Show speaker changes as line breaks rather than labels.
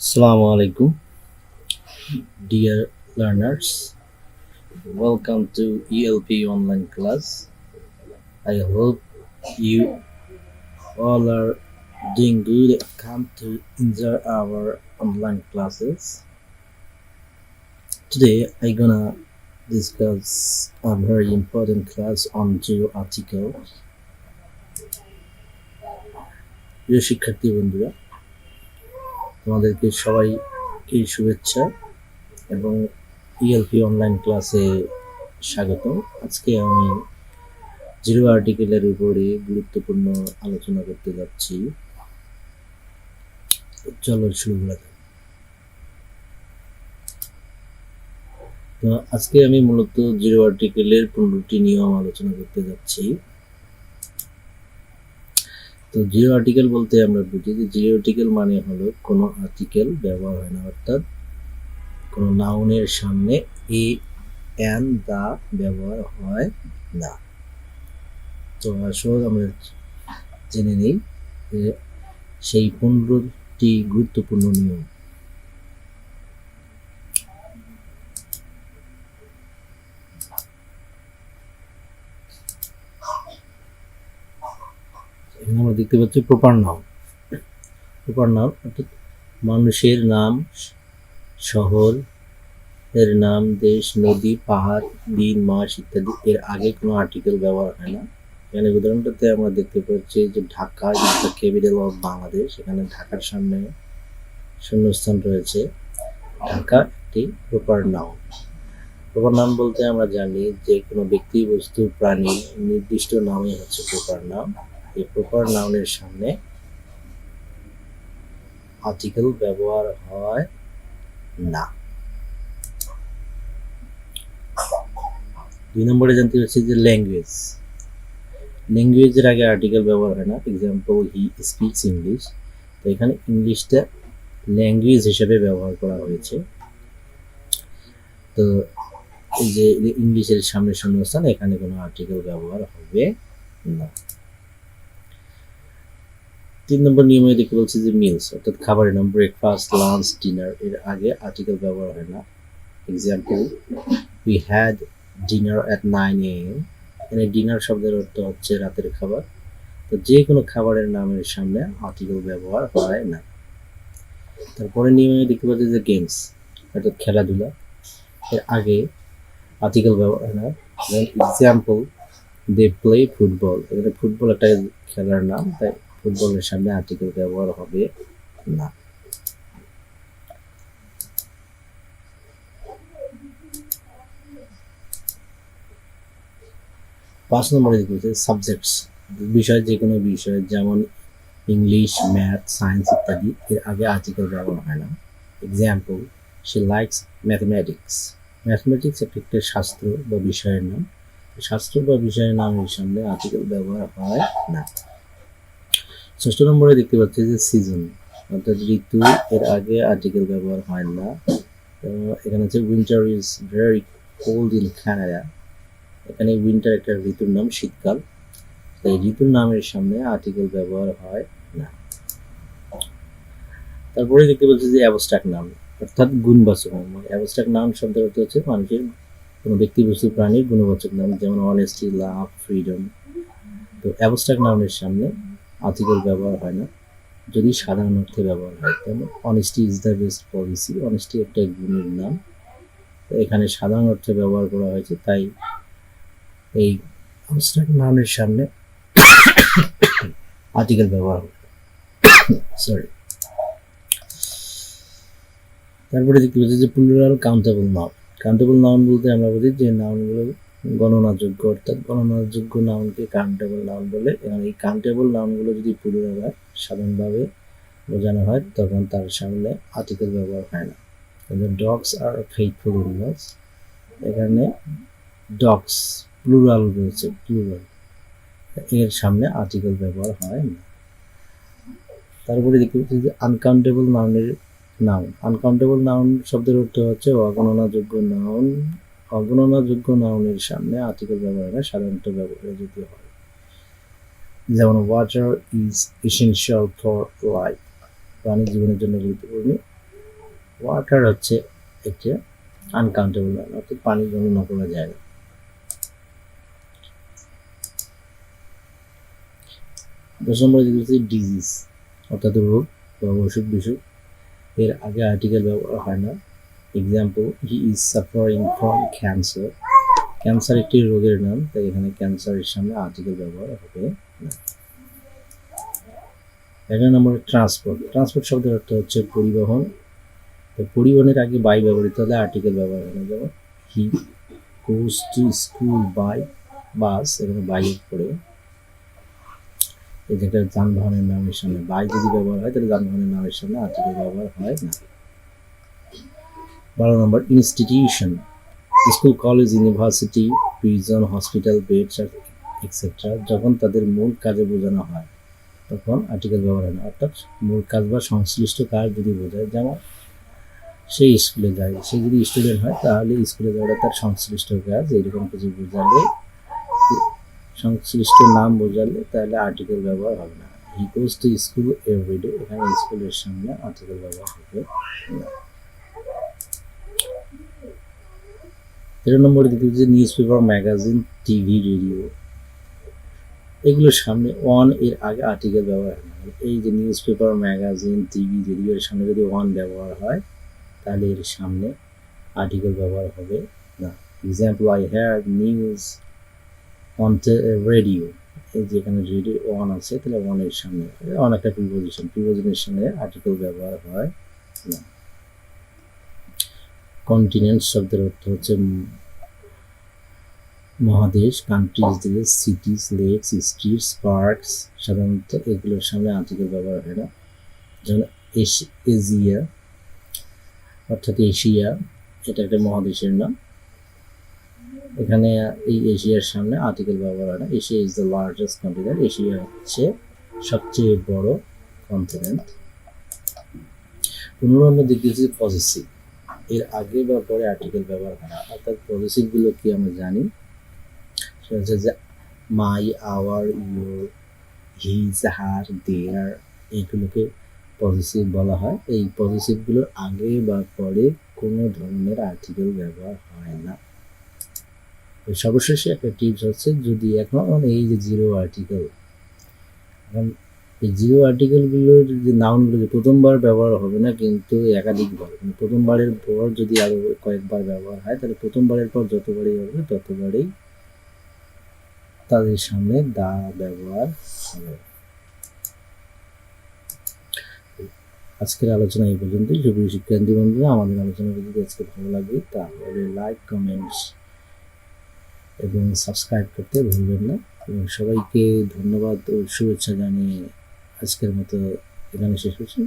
Assalamu alaikum, dear learners. Welcome to ELP online class. I hope you all are doing good. Come to enjoy our online classes. Today I'm gonna discuss a very important class on geo articles. প্রিয় শিক্ষার্থী বন্ধুরা তোমাদেরকে সবাইকে শুভেচ্ছা এবং ELP online ক্লাসে স্বাগত আজকে আমি জিরো আর্টিকেলের উপরে গুরুত্বপূর্ণ আলোচনা করতে যাচ্ছি। চলো শুরু করা যাক। আজকে আমি মূলত জিরো আর্টিকেলের পনেরোটি নিয়ম আলোচনা করতে যাচ্ছি। তো জিও আর্টিকেল বলতে আমরা বুঝি যে জিও আর্টিকেল মানে হলো কোনো আর্টিকেল ব্যবহার হয় না, অর্থাৎ কোনো নাউনের সামনে এ অ্যান দা ব্যবহার হয় না। তো আসলে আমরা জেনে নিই যে সেই পনেরোটি গুরুত্বপূর্ণ নিয়ম। আমরা দেখতে পাচ্ছি প্রপার নাউন প্রপার নাম অর্থাৎ মানুষের নাম, শহর, এর নাম, দেশ, নদী, পাহাড়, দিন, মাস ইত্যাদি। এর আগে কোনো আর্টিকেল ব্যবহার হয় না। এখানে উদাহরণটাতে আমরা দেখতে পাচ্ছি যে Dhaka is capital of Bangladesh. এখানে ঢাকার সামনে শূন্যস্থান রয়েছে। ঢাকা একটি প্রপার নাউন প্রপার নাম বলতে আমরা জানি যে কোনো ব্যক্তি, বস্তু, প্রাণী নির্দিষ্ট নামই হচ্ছে প্রপার নাম এই প্রপার নাউনের সামনে আর্টিকেল ব্যবহার হয় না। দুই নম্বরে জানতে পারছি যে ল্যাঙ্গুয়েজ ল্যাঙ্গুয়েজের আগে আর্টিকেল ব্যবহার হয় না। এক্সাম্পল হি স্পিক্স ইংলিশ তো এখানে ইংলিশটা ল্যাঙ্গুয়েজ হিসেবে ব্যবহার করা হয়েছে। তো এই যে ইংলিশের সামনে শূন্যস্থান এখানে কোনো আর্টিকেল ব্যবহার হবে না। তিন নম্বর নিয়মে দেখতে বলছে যে মিলস অর্থাৎ খাবারের নাম ব্রেকফাস্ট লাঞ্চ ডিনার এর আগে আর্টিকেল ব্যবহার হয় না। Example we had dinner at nine A M এখানে ডিনার শব্দের অর্থ হচ্ছে রাতের খাবার। তো যে কোনো খাবারের নামের সামনে আর্টিকেল ব্যবহার হয় না। তারপরে নিয়মে দেখতে পাচ্ছি যে গেমস অর্থাৎ খেলাধুলা, এর আগে আর্টিকেল ব্যবহার হয় না। এক্সাম্পল দে প্লে ফুটবল এখানে ফুটবল একটা খেলার নাম, তাই ফুটবলের সামনে আর্টিকেল ব্যবহার হবে? না। পাঁচ নম্বরে দেখতে সাবজেক্টস বিষয় যে কোনো বিষয়, যেমন ইংলিশ ম্যাথ সায়েন্স ইত্যাদি, এর আগে আর্টিকেল ব্যবহার হয় না। Example she likes mathematics mathematics একটি একটা শাস্ত্র বা বিষয়ের নাম। শাস্ত্র বা বিষয়ের নামের সামনে আর্টিকেল ব্যবহার হয় না। ষষ্ঠ নম্বরে দেখতে পাচ্ছি যে সিজন অর্থাৎ ঋতু এর আগে আর্টিকেল ব্যবহার হয় না। এখানে হচ্ছে winter is very cold in Canada এখানে উইন্টার একটা ঋতুর নাম শীতকাল। তাই ঋতুর নামের সামনে আর্টিকেল ব্যবহার হয় না। তারপরে দেখতে পাচ্ছি যে অ্যাবস্ট্রাক্ট নাম, অর্থাৎ গুণবাচক নাম। অ্যাবস্ট্রাক্ট নাম শব্দের অর্থ হচ্ছে মানুষের কোনো ব্যক্তি, বস্তু, প্রাণীর গুণবাচক নাম, যেমন অনেস্টি লাভ ফ্রিডম তো অ্যাবস্ট্রাক্ট নামের সামনে আর্টিকেল ব্যবহার হয় না। যদি সাধারণ অর্থে ব্যবহার হয় যেমন honesty is the best policy honesty একটা গুণের নাম। তো এখানে সাধারণ অর্থে ব্যবহার করা হয়েছে, তাই এই অবস্ট্রাক্ট নাউনের সামনে আর্টিকেল ব্যবহার সরি তারপরে দেখতে পাচ্ছি যে plural countable noun countable noun বলতে আমরা বুঝি যে নাউনগুলো গণনাযোগ্য, অর্থাৎ গণনাযোগ্য নাউনকে কাউন্টেবল নাউন বলে। এবং এই কাউন্টেবল নাউনগুলো যদি হয় সাধারণভাবে বোঝানো হয়, তখন তার সামনে আর্টিকেল ব্যবহার হয় না। ডগস আর ফেইথফুল এনিমালস এখানে ডগস প্লুরাল রয়েছে প্লুরাল এর সামনে আর্টিকেল ব্যবহার হয় না। তারপরে দেখতে যে আনকাউন্টেবল নাউনের নাউন আনকাউন্টেবল নাউন শব্দের অর্থ হচ্ছে অগণনাযোগ্য নাউন অগণনাযোগ্য নাউনের সামনে আর্টিকেল ব্যবহার সাধারণত ব্যবহার যদি হয়। যেমন water is essential for life প্রাণী জীবনের জন্য গুরুত্বপূর্ণ। ওয়াটার হচ্ছে একটি আনকাউন্টেবল অর্থাৎ পানি গণনা করা যায় না দশ নম্বরে যেগুলো হচ্ছে ডিজিজ অর্থাৎ রোগ বা অসুখ বিসুখ এর আগে আর্টিকেল ব্যবহার হয় না। Example he is suffering from cancer cancer একটি রোগের নাম, তাই এখানে ক্যান্সারের সামনে আর্টিকেল ব্যবহার হবে না। এগারো নম্বরে ট্রান্সপোর্ট ট্রান্সপোর্ট শব্দের অর্থ হচ্ছে পরিবহন। তো পরিবহনের আগে বাই ব্যবহৃত হলে আর্টিকেল ব্যবহার হয় যেমন he goes to school by bus এখানে বাইয়ের করে এই যানবাহনের নামের সামনে বাই যদি ব্যবহার হয়, তাহলে যানবাহনের নামের সামনে আর্টিকেল ব্যবহার হয় না। বারো নম্বর institution school college university prison hospital beds etcetera যখন তাদের মূল কাজে বোঝানো হয়, তখন আর্টিকেল ব্যবহার হয় না। অর্থাৎ মূল কাজ বা সংশ্লিষ্ট কাজ যদি বোঝায়, যেমন সে স্কুলে যায়, সে যদি স্টুডেন্ট হয়, তাহলে স্কুলে যাওয়াটা তার সংশ্লিষ্ট কাজ এরকম কিছু বোঝালে, সংশ্লিষ্ট নাম বোঝালে তাহলে আর্টিকেল ব্যবহার হবে না। He goes to school everyday এখানে স্কুলের সামনে আর্টিকেল ব্যবহার হবে না। তেরো নম্বরে দিকে হচ্ছে newspaper magazine TV radio এগুলোর সামনে ওয়ানের আগে আর্টিকেল ব্যবহার হয় না। এই যে newspaper magazine TV radio এর সামনে যদি ওয়ান ব্যবহার হয়, তাহলে এর সামনে আর্টিকেল ব্যবহার হবে না। Example I have news on radio এই যে এখানে রেডিও ওয়ান আছে, তাহলে ওয়ানের সামনে। অনেকটা প্রিপোজিশন প্রিপোজিশনের সামনে আর্টিকেল ব্যবহার হয় না। কন্টিনেন্ট শব্দের অর্থ হচ্ছে মহাদেশ কান্ট্রিজ দিলে সিটিস লেকস স্ট্রিটস পার্কস সাধারণত এগুলোর সামনে আর্টিকেল ব্যবহার হয় না। যেমন এশি- এজিয়া অর্থাৎ এশিয়া, এটা একটা মহাদেশের নাম। এখানে এই এশিয়ার সামনে আর্টিকেল ব্যবহার হয় না। Asia is the largest continent Asia হচ্ছে সবচেয়ে বড় কন্টিনেন্ট পনেরো নম্বর দিক দিয়েছে পজিটিভ এর আগে বা পরে আর্টিকেল ব্যবহার করা। অর্থাৎ পজিটিভগুলো কি আমরা জানি? সেটা হচ্ছে যে my our your his her their এইগুলোকে পজিটিভ বলা হয়। এই পজিটিভগুলোর আগে বা পরে কোনো ধরনের আর্টিকেল ব্যবহার হয় না। সর্বশেষে একটা টিপস হচ্ছে, যদি এখন এই যে জিরো আর্টিকেল এখন এই জিরো আর্টিকেলগুলোর যে নাউনগুলো যে প্রথমবার ব্যবহার হবে না, কিন্তু একাধিকবার। মানে প্রথমবারের পর যদি আরও কয়েকবার ব্যবহার হয়, তাহলে প্রথমবারের পর যতবারই হবে ততবারই তাদের সামনে দা ব্যবহার হবে। আজকের আলোচনা এই পর্যন্তই। সুপ্রিয় শিক্ষার্থী বন্ধুরা, আমাদের আলোচনা যদি আজকে ভালো লাগে, তাহলে লাইক কমেন্টস এবং সাবস্ক্রাইব করতে ভুলবেন না। এবং সবাইকে ধন্যবাদ ও শুভেচ্ছা জানিয়ে আজকের মতো এখানে শেষ করছি।